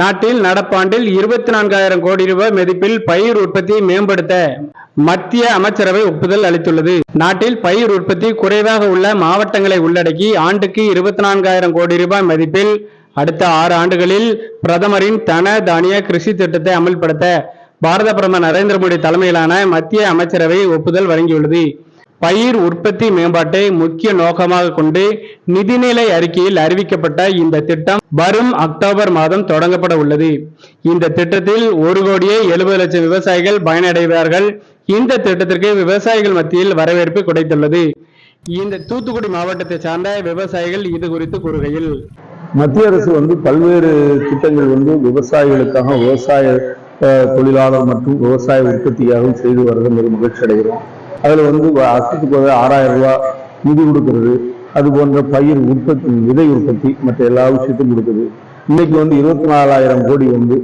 நாட்டில் நடப்பாண்டில் இருபத்தி நான்காயிரம் கோடி ரூபாய் மதிப்பில் பயிர் உற்பத்தியை மேம்படுத்த மத்திய அமைச்சரவை ஒப்புதல் அளித்துள்ளது. நாட்டில் பயிர் உற்பத்தி குறைவாக உள்ள மாவட்டங்களை உள்ளடக்கி ஆண்டுக்கு இருபத்தி நான்காயிரம் கோடி ரூபாய் மதிப்பில் அடுத்த ஆறு ஆண்டுகளில் பிரதமரின் தன தானிய கிருஷி திட்டத்தை அமல்படுத்த பாரத பிரதமர் நரேந்திர மோடி தலைமையிலான மத்திய அமைச்சரவை ஒப்புதல் வழங்கியுள்ளது. பயிர் உற்பத்தி மேம்பாட்டை முக்கிய நோக்கமாக கொண்டு நிதிநிலை அறிக்கையில் அறிவிக்கப்பட்ட இந்த திட்டம் வரும் அக்டோபர் மாதம் தொடங்கப்பட உள்ளது. இந்த திட்டத்தில் ஒரு கோடியே எழுபது லட்சம் விவசாயிகள் பயனடைவார்கள் இந்த திட்டத்திற்கு விவசாயிகள் மத்தியில் வரவேற்பு கிடைத்துள்ளது. இந்த தூத்துக்குடி மாவட்டத்தை சார்ந்த விவசாயிகள் இது குறித்து கூறுகையில் மத்திய அரசு வந்து பல்வேறு திட்டங்கள் வந்து விவசாயிகளுக்காக விவசாய தொழிலாளர் மற்றும் விவசாய உற்பத்தியாகவும் செய்து வரது மிக மகிழ்ச்சி அடைகிறோம் அதில் வந்து வ- அசத்துக்கு போக ஆறாயிரம் ரூபா நிதி கொடுக்கறது. அது போன்ற பயிர் உற்பத்தி விதை உற்பத்தி மற்ற எல்லா விஷயத்தையும் கொடுக்குது. இன்னைக்கு வந்து இருபத்தி நாலாயிரம் கோடி வந்து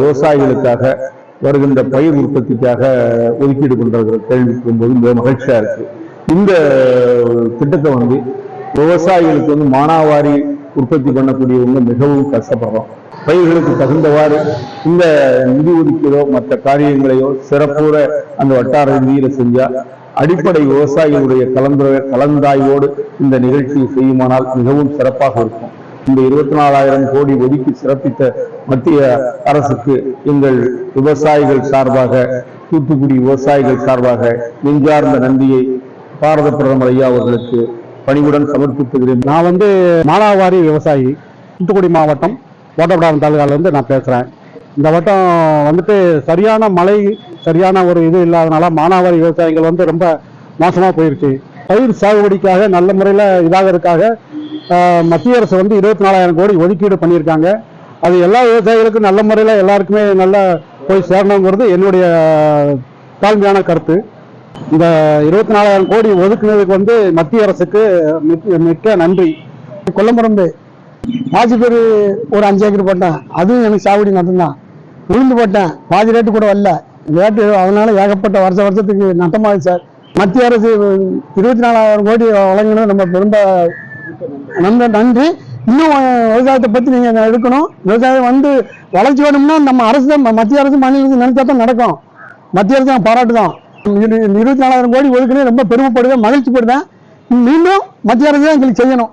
விவசாயிகளுக்காக வருகின்ற பயிர் உற்பத்திக்காக ஒதுக்கீடு பண்றது தெரிவிக்கும் போது மிக மகிழ்ச்சியா இருக்கு. இந்த திட்டத்தை வந்து விவசாயிகளுக்கு வந்து மானாவாரி உற்பத்தி பண்ணக்கூடியவங்க மிகவும் கஷ்டப்படுறோம் பயிர்களுக்கு தகுந்தவாறு இந்த நிதி ஒதுக்கீடோ மற்ற காரியங்களையோ சிறப்புற அந்த வட்டார ரீதியில செஞ்சா அடிப்படை விவசாயிகளுடைய கலந்து கலந்தாய்வோடு இந்த நிகழ்ச்சி செய்யுமானால் மிகவும் சிறப்பாக இருக்கும். இந்த இருபத்தி நாலாயிரம் கோடி ஒதுக்கி சிறப்பித்த மத்திய அரசுக்கு எங்கள் விவசாயிகள் சார்பாக தூத்துக்குடி விவசாயிகள் சார்பாக நெஞ்சார்ந்த நன்றியை பாரத பிரதமர் ஐயா அவர்களுக்கு பணிவுடன் சமர்ப்பித்துகிறேன். நான் வந்து மானாவாரி விவசாயி தூத்துக்குடி மாவட்டம் ஓட்டப்படாரம் தாலுகாலேருந்து நான் பேசுகிறேன் இந்த வட்டம் வந்துட்டு சரியான மழை சரியான ஒரு இது இல்லாதனால மானாவாரி விவசாயிகள் வந்து ரொம்ப மோசமாக போயிருச்சு. பயிர் சாகுபடிக்காக நல்ல முறையில் இதாகிறதுக்காக மத்திய அரசு வந்து இருபத்தி நாலாயிரம் கோடி ஒதுக்கீடு பண்ணியிருக்காங்க. அது எல்லா விவசாயிகளுக்கும் நல்ல முறையில் எல்லாருக்குமே நல்லா போய் சேரணுங்கிறது என்னுடைய தாழ்மையான கருத்து. இந்த இருபத்தி நாலாயிரம் கோடி ஒதுக்குனதுக்கு வந்து மத்திய அரசுக்கு மிக்க- மிக்க நன்றி. கொல்லம்பரம்பு பாசி பேர் ஒரு அஞ்சு ஏக்கர் போட்டேன். அதுவும் எனக்கு சாகுபடி நட்டம்தான் உளுந்து போட்டேன். பாதி ரேட்டு கூட வரல. ரேட்டு அதனால ஏகப்பட்ட வருஷ வருஷத்துக்கு நட்டமாகுது சார். மத்திய அரசு இருபத்தி நாலாயிரம் கோடி வழங்கினது நம்ம ரொம்ப ரொம்ப நன்றி. இன்னும் விவசாயத்தை பற்றி நீங்கள் எடுக்கணும்? விவசாயம் வந்து வளர்ச்சி வேணும்னா நம்ம அரசு தான் மத்திய அரசு மாநிலத்துக்கு நினைச்சா தான் நடக்கும். மத்திய அரசு பாராட்டு தான் இருபத்தி நாலாயிரம் கோடி ஒதுக்குன்னு ரொம்ப பெருமைப்படுவேன் மகிழ்ச்சிப்படுவேன். மீண்டும் மத்திய அரசு தான் எங்களுக்கு செய்யணும்.